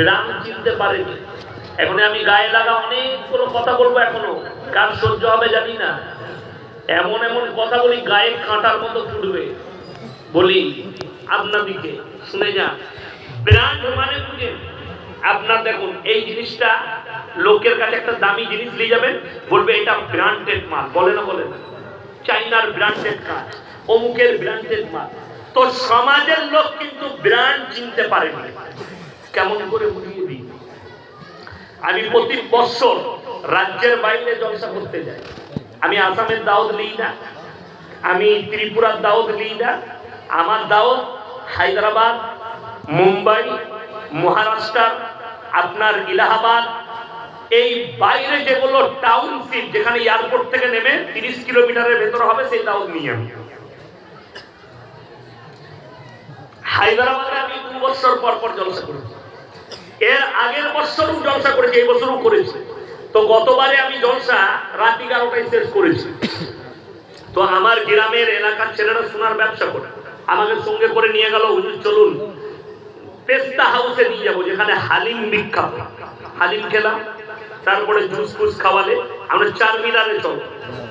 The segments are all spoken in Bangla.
ব্রাণ চিনতে পারেনি। এখন আমি গায়ে লাগা অনেকগুলো কথা বলব এখনও। কার সহ্য হবে জানি না। এমন এমন কথা বলি, গায়ে কাঁটার মতো ফুটবে বলি, আপনাদিকে, শুনে যান ব্র্যান্ড মানে বুঝেন আপনার দেখুন, এই জিনিসটা লোকের কাছে একটা দামি জিনিস নিয়ে যাবেন। বলবে, এটা ব্র্যান্ডেড মাল। বলে না বলে না। চাইনার ব্র্যান্ডেড কাজ। অমুকের ব্র্যান্ডেড মাল। তো সমাজের লোক কিন্তু ব্র্যান্ড চিনতে পারেনি। কেমন করে বুঝিয়ে দিই আমি প্রতি বছর রাজ্যের বাইরে জলসা করতে যাই। আমি আসামের দাওয়াত লিই না। আমি ত্রিপুরার দাওয়াত লিই না। আমার দাওয়াত হায়দ্রাবাদ, মুম্বাই, মহারাষ্ট্র, আপনার ইলাহাবাদ এই বাইরে যেগুলো টাউনশিপ যেখানে এয়ারপোর্ট থেকে নেমে তিরিশ কিলোমিটারের ভেতর হবে, সেই দাওয়াত নিয়ে আমি। হায়দ্রাবাদে আমি দু বছর পর পর জলসা করেছি এর আগের বছরও জলসা করেছি, এই বছরও করেছি। তো গতবারে আমি জলসা রাত এগারোটায় শেষ করেছি। তো আমার গ্রামের এলাকার ছেলেরা সোনার ব্যবসা করে। আমাকে সঙ্গে করে নিয়ে গেল, হুজুর, চলুন, পেস্তা হাউসে নিয়ে যাব, যেখানে হালিম বিখ্যাত। হালিম খেলাম, তারপরে জুস ফুস খাওয়ালে। আমরা চার মিনারে চল।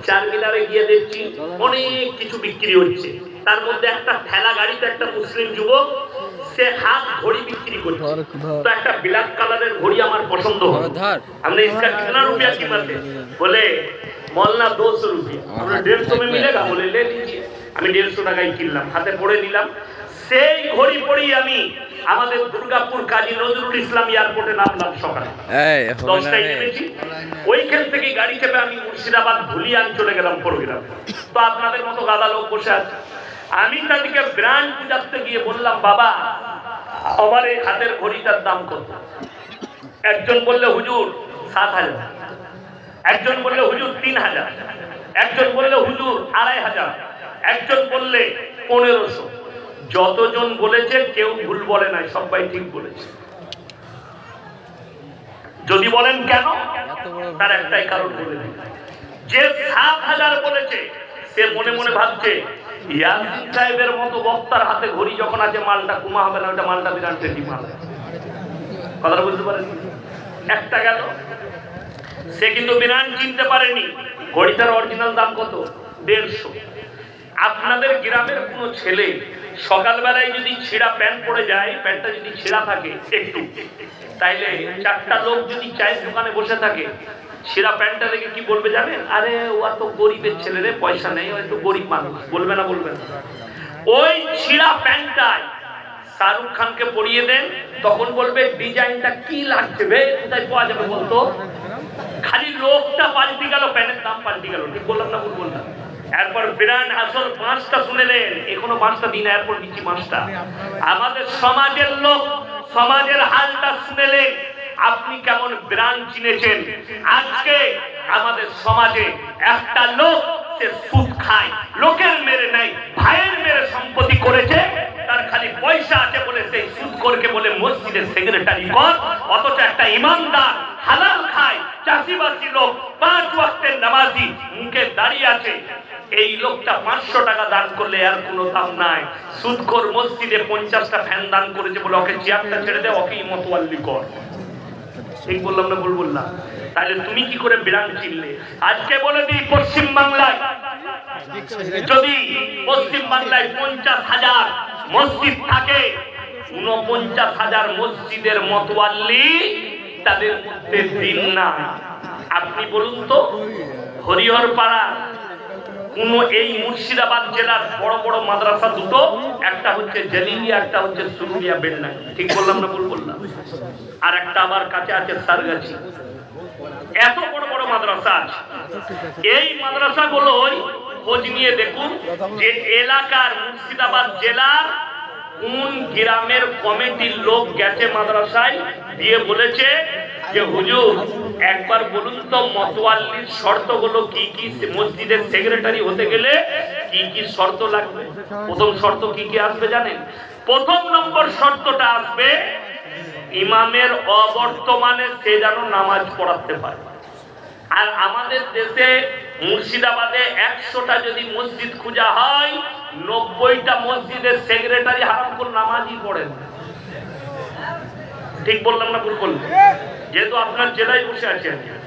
চার মিনারে গিয়ে দেখছি অনেক কিছু বিক্রি হচ্ছে। তার মধ্যে একটা ঠেলা গাড়িতে একটা মুসলিম যুবক সে হাত ঘড়ি বিক্রি করছে ধর, ধর। তো একটা ব্ল্যাক কালারের ঘড়ি আমার পছন্দ হলো ধর। हमने इसका कितना रुपया कीमत है बोले মৌলানা দো সौ रुपया আমরা দেড়শো में मिलेगा बोले ले लीजिए আমি দেড়শো টাকায় কিনলাম হাতে পড়ে নিলাম সেই ঘড়ি পড়ি আমি আমাদের দুর্গাপুর কাজী নজরুল ইসলাম এয়ারপোর্টে নামলাম সকালে এই হবে না দশটায় রে নেমেছি ওইখান থেকে গাড়ি চেপে আমি মুর্শিদাবাদ ধুলিয়ান চলে গেলাম প্রোগ্রাম তো আপনাদের মতো গাদা লোক বসে আছে আমি তাদেরকে ব্র্যান্ড বুঝাতে গিয়ে বললাম বাবা আমার এই হাতের ঘড়িটার দাম কত? একজন বললে হুজুর সাত হাজার। একজন বললে হুজুর তিন হাজার। একজন বললে হুজুর আড়াই হাজার। একজন বললে পনেরোশো। যতজন বলেছে কেউ ভুল বলে নাই সবাই ঠিক বলেছে। যদি বলেন কেন? তার একটাই কারণ বলে যে সাত হাজার বলেছে সে মনে মনে ভাবছে ইয়াসিন সাহেবের মতো বক্তার হাতে ঘড়ি যখন আছে, মালটা কুমা হবে না ওটা মালটা মাল। কথাটা বুঝতে একটা গেল। সে কিন্তু বিরাট চিনতে পারেনি। ঘড়িটার অরিজিনাল দাম কত? দেড়শো। আপনাদের গ্রামের কোনো ছেলে সকালবেলায় যদি ছেঁড়া প্যান্ট পরে যায়, প্যান্টটা যদি ছেঁড়া থাকে একটু, তাইলে চারটা লোক যদি চায়ের দোকানে বসে থাকে ছেঁড়া প্যান্টটা দেখে কি বলবে জানেন? আরে, ও তো গরিবের ছেলে রে, পয়সা নেই একটু গরিব মানুষ। বলবে না বলবে না। ওই ছিঁড়া প্যান্টটায় শাহরুখ খানকে পরিয়ে দেন, তখন বলবে, ডিজাইনটা কি লাগছে বে? কোথায় পাওয়া যাবে বলতো? খালি লোকটা পাল্টি গেল, প্যান্টের দাম পাল্টি গেল। ঠিক বললাম না, ভুল বললাম? এরপর বিরাট আসল পাঁচটা শুনেলেন এখনও পাঁচটা দিন, এরপর দিচ্ছি পাঁচটা আমাদের সমাজের লোক, সমাজের হালটা শুনেলেন আপনি কেমন ব্রান চিনেছেন? আজকে আমাদের সমাজে একটা লোক সে সুদ খায়, লোকের মেরে নেয়, ভাইয়ের মেরে সম্পত্তি করেছে, তার খালি পয়সা আছে বলে সেই করকে বলে মসজিদের সেক্রেটারি কর, অথচ একটা ইমানদার হালাল খায় লোক, পাঁচ ওয়াক্তের নামাজি, মুখে দাঁড়িয়ে আছে। এই লোকটা পাঁচশো টাকা দান করলে আর কোনো দাম নাই। সুদখোর মসজিদে পঞ্চাশটা ফ্যান দান করেছে বলে ওকে চেয়ারটা ছেড়ে দে ওকে মতোয়াল্লি কর। বললাম না, ভুল বললাম। তাহলে তুমি কি করে চিনলে? আজকে বলে দিই পশ্চিম বাংলায়। যদি পশ্চিম বাংলায় পঞ্চাশ হাজার মসজিদ থাকে উনপঞ্চাশ হাজার মসজিদের মতোয়াল্লি তাদের মধ্যে দিন না আপনি বলুন তো হরিহর পাড়া কোন এই মুর্শিদাবাদ জেলার বড় বড় মাদ্রাসা দুটো, একটা হচ্ছে জলিলিয়া, একটা হচ্ছে সুরুলিয়া বেলনা ঠিক বললাম না ভুল বললাম? আর একটা আমার কাছে আছে সারগাছি। এত বড় বড় মাদ্রাসা আছে। এই মাদ্রাসাগুলোই খোঁজ নিয়ে দেখুন যে এলাকার মুর্শিদাবাদ জেলার কোন গ্রামের কমিটির লোক গেছে মাদ্রাসায় দিয়ে বলেছে যে, হুজুর একবার বলুন তো মতোয়াল্লির শর্তগুলো কি কি মসজিদের সেক্রেটারি হতে গেলে কি কি শর্ত লাগবে? প্রথম শর্ত কি কি আসবে জানেন? প্রথম নম্বর শর্তটা আসবে, ইমামের অবর্তমানে সে যেন নামাজ পড়াতে পারে। আর আমাদের দেশে মুর্শিদাবাদে একশোটা যদি মসজিদ খোঁজা হয়, নব্বইটা মসজিদের সেক্রেটারি হারামপুর নামাজই পড়েন। ঠিক বললাম না ভুল বললাম যেহেতু আপনার জেলায় বসে আছি আমি।